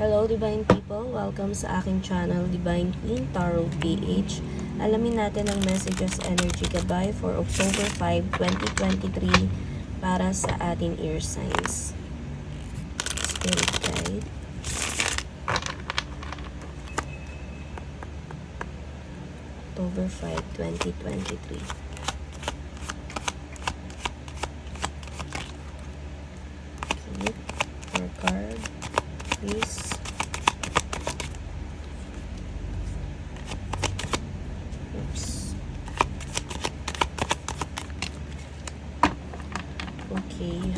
Hello Divine People! Welcome sa aking channel Divine Queen Tarot PH. Alamin natin ang messages energy gabay for October 5, 2023 para sa ating ear signs. Spirit guide. October 5, 2023. Okay.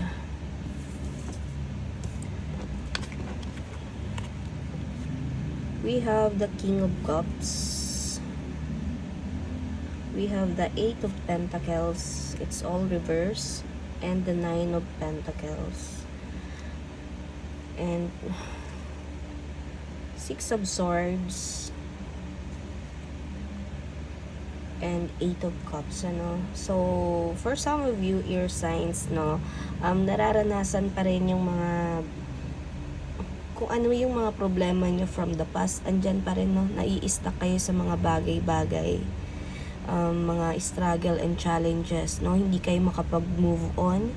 We have the King of Cups. We have the Eight of Pentacles. It's all reverse. And the Nine of Pentacles. And Six of Swords. And Eight of Cups, ano. So, for some of you, ear signs, no, um, nararanasan pa rin yung mga kung ano yung mga problema nyo from the past, andyan pa rin, no, nai-stuck kayo sa mga bagay-bagay, um, mga struggle and challenges, no, hindi kayo makapag-move on,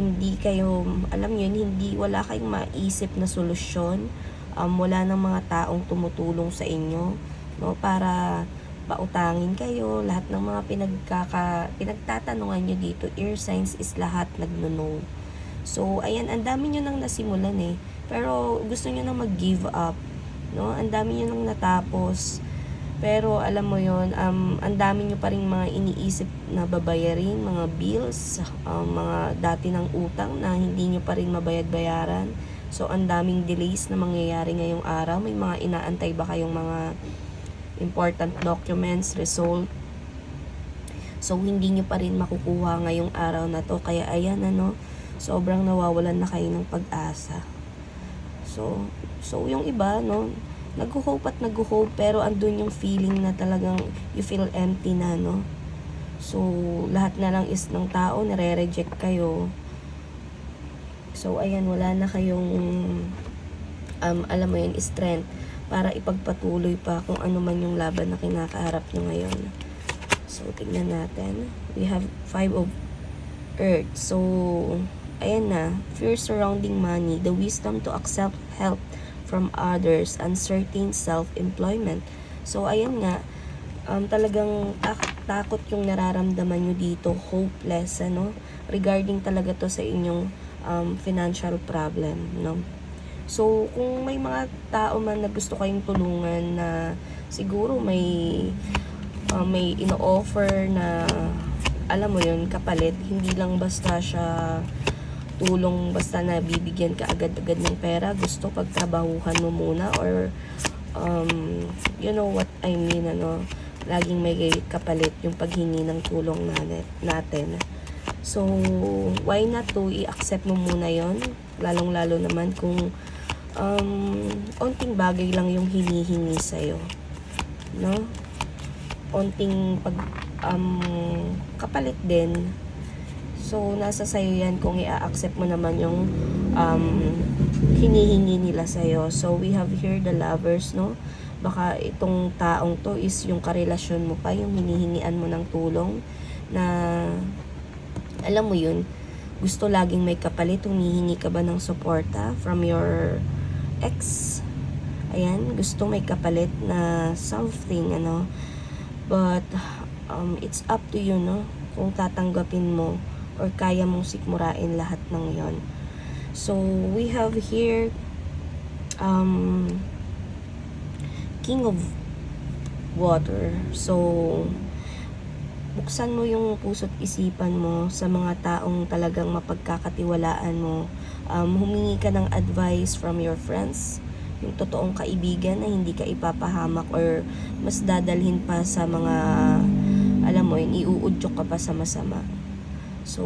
hindi kayo, alam yun, hindi, wala kayong maisip na solusyon, um, wala nang mga taong tumutulong sa inyo, no, para pautangin kayo, lahat ng mga pinagkaka, pinagtatanungan nyo dito, ear signs is lahat nagno-no. So, ayan, ang dami nyo nang nasimulan eh. Pero, gusto nyo nang mag-give up. No? Ang dami nyo nang natapos. Pero, alam mo yon um, ang dami nyo pa rin mga iniisip na babayarin, mga bills, um, mga dati ng utang na hindi nyo pa rin mabayad-bayaran. So, ang daming delays na mangyayari ngayong araw. May mga inaantay ba kayong mga important documents, result, So, hindi nyo pa rin makukuha ngayong araw na to. Kaya, ayan, ano, sobrang nawawalan na kayo ng pag-asa. So, so yung iba, no, nag-hope at nag-hope, pero andun yung feeling na talagang you feel empty na, no. So, lahat na lang is ng tao, nare-reject kayo. So, ayan, wala na kayong, um, alam mo yun, strength para ipagpatuloy pa kung ano man yung laban na kinakaharap nyo ngayon. So, tignan natin. We have five of earth. So, ayan na. Fear surrounding money. The wisdom to accept help from others. Uncertain self-employment. So, ayan nga. Um, talagang tak- takot yung nararamdaman nyo dito. Hopeless, ano? Regarding talaga to sa inyong um, financial problem, no? So, kung may mga tao man na gusto kayong tulungan na siguro may uh, may ino-offer na alam mo yun, kapalit, hindi lang basta siya tulong basta na bibigyan ka agad-agad ng pera, gusto pagtrabahuhan mo muna or um, you know what I mean, ano, laging may kapalit yung paghingi ng tulong natin. So, why not to i-accept mo muna yon lalong-lalo naman kung um, onting bagay lang yung hinihingi sa'yo. No? onting pag um, kapalit din. So, nasa sayo yan kung i-accept mo naman yung um, hinihingi nila sa'yo. So, we have here the lovers, no? Baka itong taong to is yung karelasyon mo pa, yung hinihingian mo ng tulong na alam mo yun, gusto laging may kapalit, humihingi ka ba ng suporta from your ex? Ayan, gusto may kapalit na something, ano, But, um, it's up to you, no? Kung tatanggapin mo or kaya mong sikmurain lahat ng yon. So, we have here um, King of Water. So, buksan mo yung puso't isipan mo sa mga taong talagang mapagkakatiwalaan mo. Um, humingi ka ng advice from your friends, yung totoong kaibigan na hindi ka ipapahamak or mas dadalhin pa sa mga alam mo yun, iuudyok ka pa sa masama. So,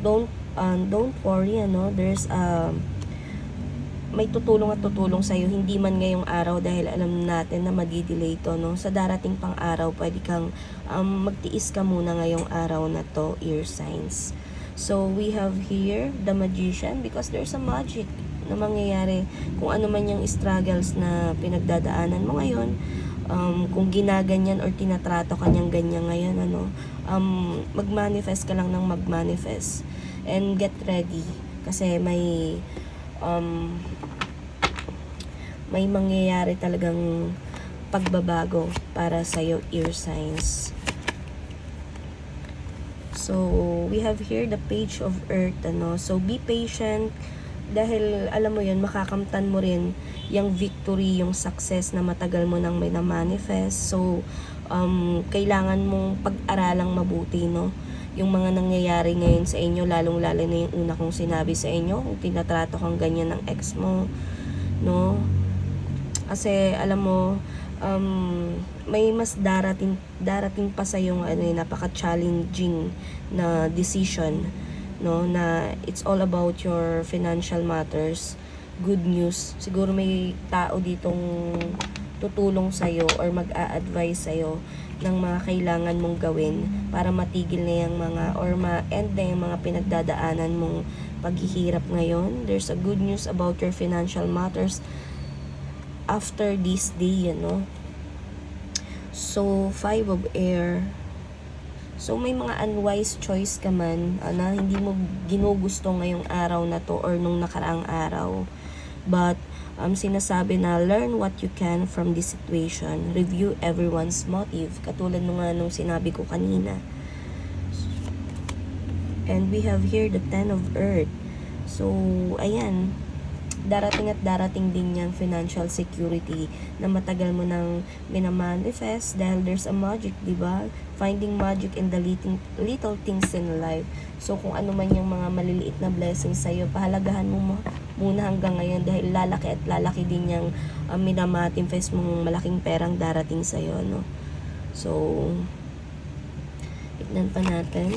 don't um, don't worry, ano, there's um, may tutulong at tutulong sa iyo hindi man ngayong araw dahil alam natin na madidelay to no? Sa darating pang araw pwede kang um, magtiis ka muna ngayong araw na to ear signs so we have here the magician because there's a magic na mangyayari kung ano man yung struggles na pinagdadaanan mo ngayon um, kung ginaganyan or tinatrato ka niyang ganyan ngayon ano um, mag-manifest ka lang ng mag-manifest and get ready kasi may um, may mangyayari talagang pagbabago para sa iyo ear signs So, we have here the page of earth, ano. So, be patient dahil alam mo yun, makakamtan mo rin yung victory, yung success na matagal mo nang may na-manifest. So, um, kailangan mong pag-aralang mabuti, no? Yung mga nangyayari ngayon sa inyo, lalong-lalo na yung una kong sinabi sa inyo, kung tinatrato kang ganyan ng ex mo, no? Kasi, alam mo, um, may mas darating darating pa sa yung ano napaka-challenging na decision no na it's all about your financial matters good news siguro may tao ditong tutulong sa or mag-a-advise sa ng mga kailangan mong gawin para matigil na yung mga or ma-end na yung mga pinagdadaanan mong paghihirap ngayon. There's a good news about your financial matters after this day, you know. So, five of air. So, may mga unwise choice ka man ah, na hindi mo ginugusto ngayong araw na to or nung nakaraang araw. But, um, sinasabi na learn what you can from this situation. Review everyone's motive. Katulad nung nga nung sinabi ko kanina. And we have here the Ten of Earth. So, ayan darating at darating din yung financial security na matagal mo nang minamanifest dahil there's a magic, di ba? Finding magic in the little, little things in life. So, kung ano man yung mga maliliit na blessings sa'yo, pahalagahan mo muna hanggang ngayon dahil lalaki at lalaki din yung um, minamanifest mong malaking perang darating sa'yo, no? So, tignan pa natin.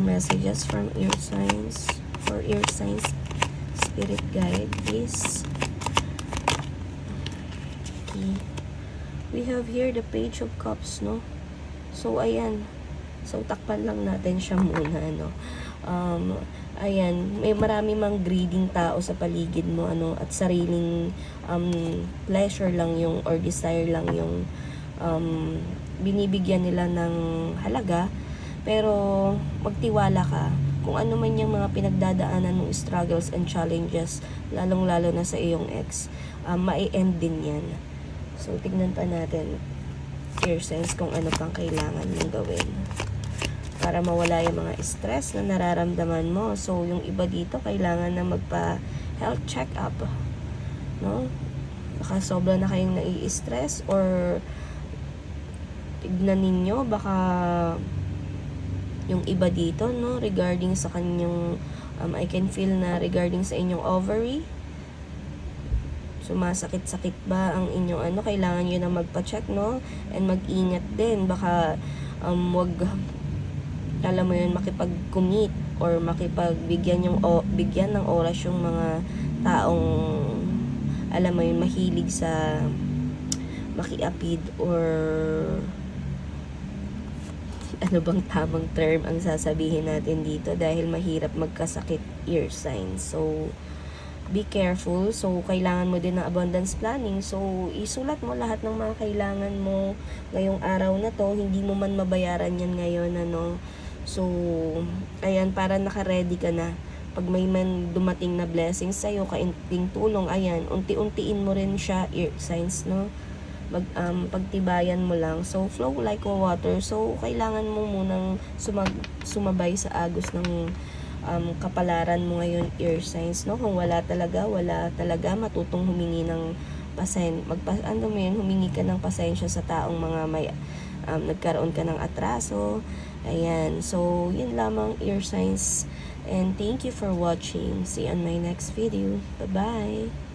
Messages from ear signs for ear signs spirit guide please. Okay. we have here the page of cups no? So ayan. So takpan lang natin siya muna no? Um ayan. May marami mang greeding tao sa paligid mo ano? At sariling um pleasure lang yung or desire lang yung um binibigyan nila ng halaga pero magtiwala ka kung ano man yung mga pinagdadaanan mong struggles and challenges, lalong-lalo na sa iyong ex, um, mai-end din yan. So, tignan pa natin, ear sense, kung ano pang kailangan mong gawin para mawala yung mga stress na nararamdaman mo. So, yung iba dito, kailangan na magpa-health check-up. No? Baka sobra na kayong nai-stress or tignan ninyo, baka yung iba dito, no, regarding sa kanyang, um, I can feel na regarding sa inyong ovary, sumasakit-sakit ba ang inyong ano, kailangan nyo na magpa-check, no, and mag-ingat din, baka, um, wag, alam mo yun, makipag-commit, or makipagbigyan yung, o, bigyan ng oras yung mga taong, alam mo yun, mahilig sa makiapid, or ano bang tamang term ang sasabihin natin dito dahil mahirap magkasakit ear signs. So, be careful. So, kailangan mo din ng abundance planning. So, isulat mo lahat ng mga kailangan mo ngayong araw na to. Hindi mo man mabayaran yan ngayon, ano. So, ayan, para naka-ready ka na. Pag may man dumating na blessings sa'yo, kainting tulong, ayan, unti-untiin mo rin siya, ear signs, no mag, um, pagtibayan mo lang. So, flow like water. So, kailangan mo munang sumag, sumabay sa agos ng um, kapalaran mo ngayon, ear signs, no? Kung wala talaga, wala talaga, matutong humingi ng pasen, magpa, ano mo yun, humingi ka ng pasensya sa taong mga may, um, nagkaroon ka ng atraso. Ayan. So, yun lamang, ear signs. And thank you for watching. See you on my next video. Bye-bye!